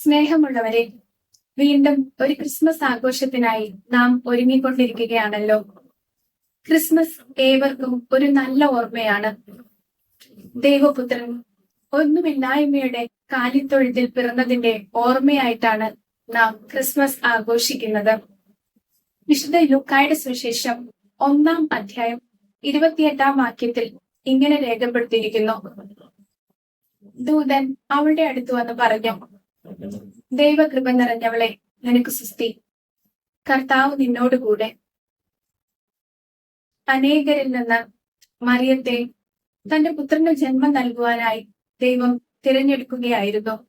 സ്നേഹമുള്ളവരെ വീണ്ടും ഒരു ക്രിസ്മസ് ആഘോഷത്തിനായി നാം ഒരുങ്ങിക്കൊണ്ടിരിക്കുകയാണല്ലോ. ക്രിസ്മസ് ഏവർക്കും ഒരു നല്ല ഓർമ്മയാണ്. ദേവപുത്രൻ ഒന്നുമില്ലായ്മയുടെ കാലിത്തൊഴുത്തിൽ പിറന്നതിന്റെ ഓർമ്മയായിട്ടാണ് നാം ക്രിസ്മസ് ആഘോഷിക്കുന്നത്. വിശുദ്ധ ലുക്കായുടെ സുവിശേഷം ഒന്നാം അധ്യായം ഇരുപത്തിയെട്ടാം വാക്യത്തിൽ ഇങ്ങനെ രേഖപ്പെടുത്തിയിരിക്കുന്നു. ദൂതൻ അവളുടെ അടുത്ത് വന്ന് പറഞ്ഞു ദൈവകൃപ നിറഞ്ഞവളെ നിനക്ക് സുസ്തി കർത്താവ് നിന്നോടുകൂടെ. അനേകരിൽ നിന്ന് മറിയത്തെ തന്റെ പുത്രന് ജന്മം നൽകുവാനായി ദൈവം തിരഞ്ഞെടുക്കുകയായിരുന്നു.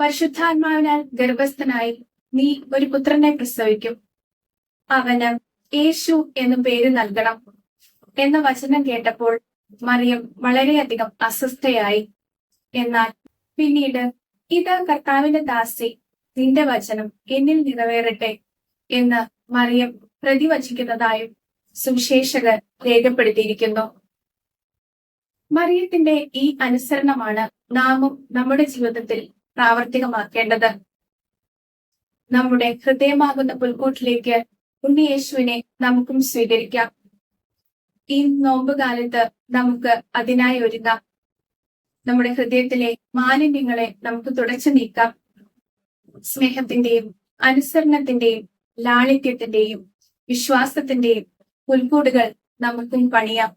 പരിശുദ്ധാത്മാവിനാൽ ഗർഭസ്ഥനായി നീ ഒരു പുത്രനെ പ്രസവിക്കും. അവന് യേശു എന്നു പേര് നൽകണം എന്ന വചനം കേട്ടപ്പോൾ മറിയം വളരെയധികം അസ്വസ്ഥയായി. എന്നാൽ പിന്നീട് ഇതാ കർത്താവിന്റെ ദാസി നിന്റെ വചനം എന്നിൽ നിറവേറട്ടെ എന്ന് മറിയം പ്രതിവചിക്കുന്നതായും സുവിശേഷകർ രേഖപ്പെടുത്തിയിരിക്കുന്നു. മറിയത്തിന്റെ ഈ അനുസരണമാണ് നാമും നമ്മുടെ ജീവിതത്തിൽ പ്രാവർത്തികമാക്കേണ്ടത്. നമ്മുടെ ഹൃദയമാകുന്ന പുൽക്കൂട്ടിലേക്ക് ഉണ്ണിയേശുവിനെ നമുക്കും സ്വീകരിക്കാം. ഈ നോമ്പുകാലത്ത് നമുക്ക് അതിനായി ഒരുങ്ങാം. നമ്മുടെ ഹൃദയത്തിലെ മാലിന്യങ്ങളെ നമുക്ക് തുടച്ചു നീക്കാം. സ്നേഹത്തിന്റെയും അനുസരണത്തിന്റെയും ലാളിത്യത്തിന്റെയും വിശ്വാസത്തിന്റെയും പുൽക്കൂടുകൾ നമുക്കും പണിയാം.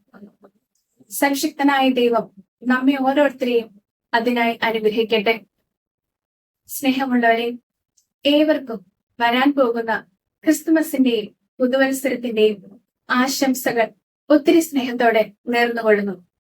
സംശക്തനായ ദൈവം നമ്മെ ഓരോരുത്തരെയും അതിനായി അനുഗ്രഹിക്കട്ടെ. സ്നേഹമുള്ളവരെ ഏവർക്കും വരാൻ പോകുന്ന ക്രിസ്തുമസിന്റെയും പുതുവത്സരത്തിന്റെയും ആശംസകൾ ഒത്തിരി സ്നേഹത്തോടെ നേർന്നുകൊള്ളുന്നു.